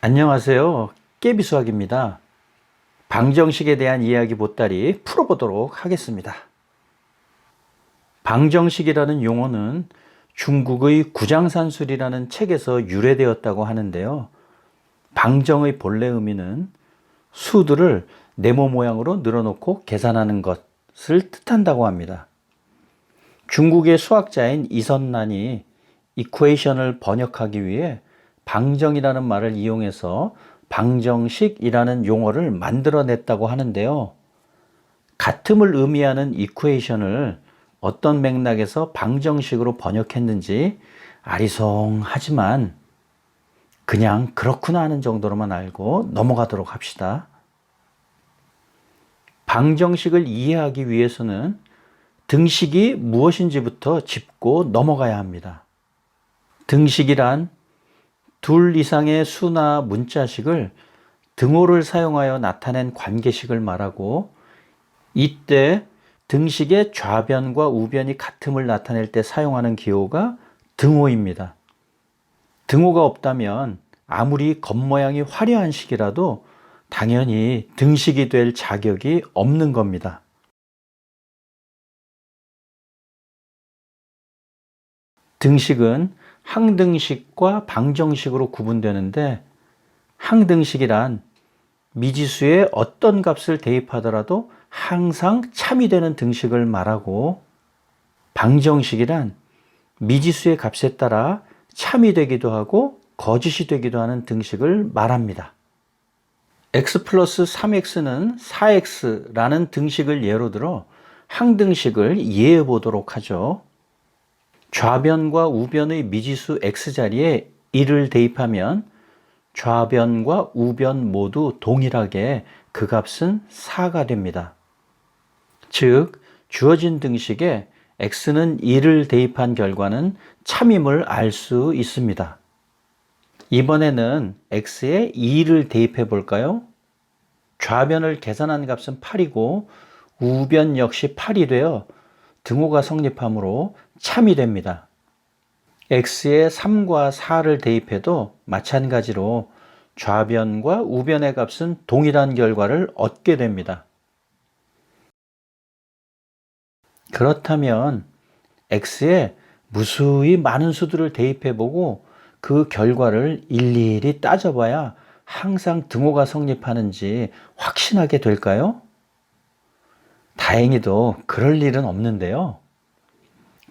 안녕하세요. 깨비수학입니다. 방정식에 대한 이야기 보따리 풀어보도록 하겠습니다. 방정식이라는 용어는 중국의 구장산술이라는 책에서 유래되었다고 하는데요. 방정의 본래 의미는 수들을 네모 모양으로 늘어놓고 계산하는 것을 뜻한다고 합니다. 중국의 수학자인 이선난이 이퀘이션을 번역하기 위해 방정이라는 말을 이용해서 방정식이라는 용어를 만들어냈다고 하는데요. 같음을 의미하는 이퀘이션을 어떤 맥락에서 방정식으로 번역했는지 아리송하지만 그냥 그렇구나 하는 정도로만 알고 넘어가도록 합시다. 방정식을 이해하기 위해서는 등식이 무엇인지부터 짚고 넘어가야 합니다. 등식이란 둘 이상의 수나 문자식을 등호를 사용하여 나타낸 관계식을 말하고 이때 등식의 좌변과 우변이 같음을 나타낼 때 사용하는 기호가 등호입니다. 등호가 없다면 아무리 겉모양이 화려한 식이라도 당연히 등식이 될 자격이 없는 겁니다. 등식은 항등식과 방정식으로 구분되는데 항등식이란 미지수의 어떤 값을 대입하더라도 항상 참이 되는 등식을 말하고 방정식이란 미지수의 값에 따라 참이 되기도 하고 거짓이 되기도 하는 등식을 말합니다. x 플러스 3x는 4x라는 등식을 예로 들어 항등식을 이해해 보도록 하죠. 좌변과 우변의 미지수 x자리에 1을 대입하면 좌변과 우변 모두 동일하게 그 값은 4가 됩니다. 즉, 주어진 등식에 x는 1을 대입한 결과는 참임을 알 수 있습니다. 이번에는 x에 2를 대입해 볼까요? 좌변을 계산한 값은 8이고 우변 역시 8이 되어 등호가 성립하므로 참이 됩니다. x에 3과 4를 대입해도 마찬가지로 좌변과 우변의 값은 동일한 결과를 얻게 됩니다. 그렇다면 x에 무수히 많은 수들을 대입해보고 그 결과를 일일이 따져봐야 항상 등호가 성립하는지 확신하게 될까요? 다행히도 그럴 일은 없는데요.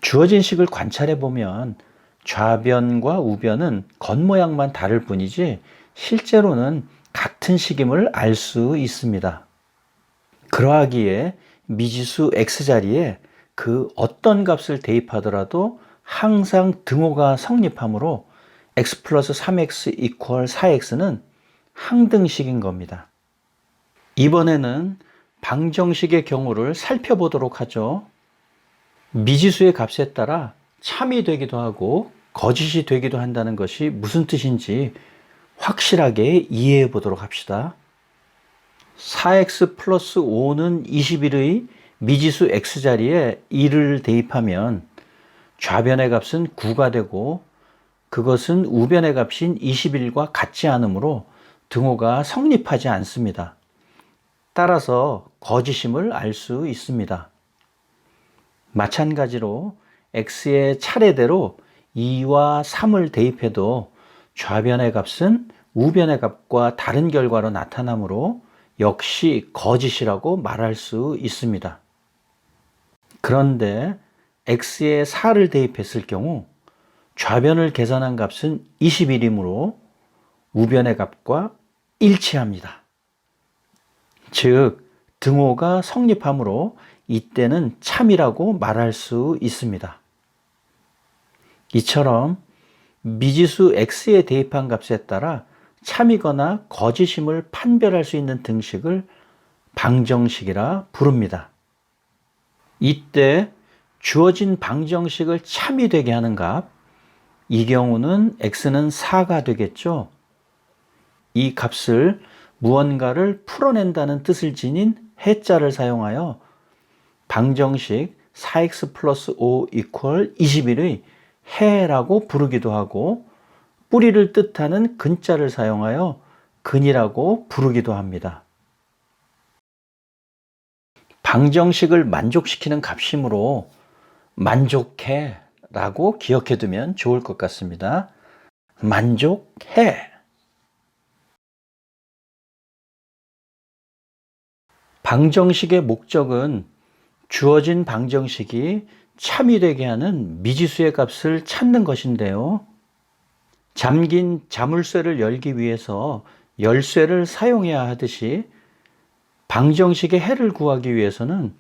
주어진 식을 관찰해 보면 좌변과 우변은 겉모양만 다를 뿐이지 실제로는 같은 식임을 알 수 있습니다. 그러하기에 미지수 x자리에 그 어떤 값을 대입하더라도 항상 등호가 성립하므로 x 플러스 3x 이퀄 4x는 항등식인 겁니다. 이번에는 방정식의 경우를 살펴보도록 하죠. 미지수의 값에 따라 참이 되기도 하고 거짓이 되기도 한다는 것이 무슨 뜻인지 확실하게 이해해 보도록 합시다. 4x 플러스 5는 21의 미지수 x자리에 1을 대입하면 좌변의 값은 9가 되고 그것은 우변의 값인 21과 같지 않으므로 등호가 성립하지 않습니다. 따라서 거짓임을 알 수 있습니다. 마찬가지로 x의 차례대로 2와 3을 대입해도 좌변의 값은 우변의 값과 다른 결과로 나타나므로 역시 거짓이라고 말할 수 있습니다. 그런데 x에 4를 대입했을 경우 좌변을 계산한 값은 21이므로 우변의 값과 일치합니다. 즉, 등호가 성립하므로 이때는 참이라고 말할 수 있습니다. 이처럼 미지수 x에 대입한 값에 따라 참이거나 거짓임을 판별할 수 있는 등식을 방정식이라 부릅니다. 이때 주어진 방정식을 참이 되게 하는 값, 이 경우는 x는 4가 되겠죠. 이 값을 무언가를 풀어낸다는 뜻을 지닌 해자를 사용하여 방정식 4x 플러스 5 이퀄 21의 해라고 부르기도 하고 뿌리를 뜻하는 근자를 사용하여 근이라고 부르기도 합니다. 방정식을 만족시키는 값이므로 만족해 라고 기억해 두면 좋을 것 같습니다. 만족해. 방정식의 목적은 주어진 방정식이 참이 되게 하는 미지수의 값을 찾는 것인데요. 잠긴 자물쇠를 열기 위해서 열쇠를 사용해야 하듯이 방정식의 해를 구하기 위해서는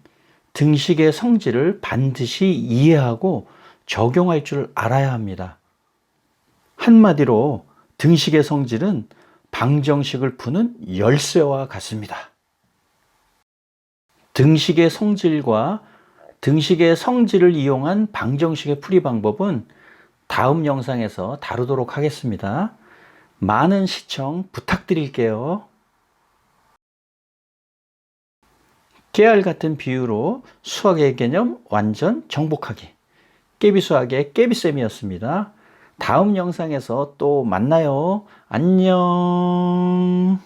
등식의 성질을 반드시 이해하고 적용할 줄 알아야 합니다. 한마디로 등식의 성질은 방정식을 푸는 열쇠와 같습니다. 등식의 성질과 등식의 성질을 이용한 방정식의 풀이 방법은 다음 영상에서 다루도록 하겠습니다. 많은 시청 부탁드릴게요. 깨알 같은 비유로 수학의 개념 완전 정복하기. 깨비수학의 깨비쌤이었습니다. 다음 영상에서 또 만나요. 안녕.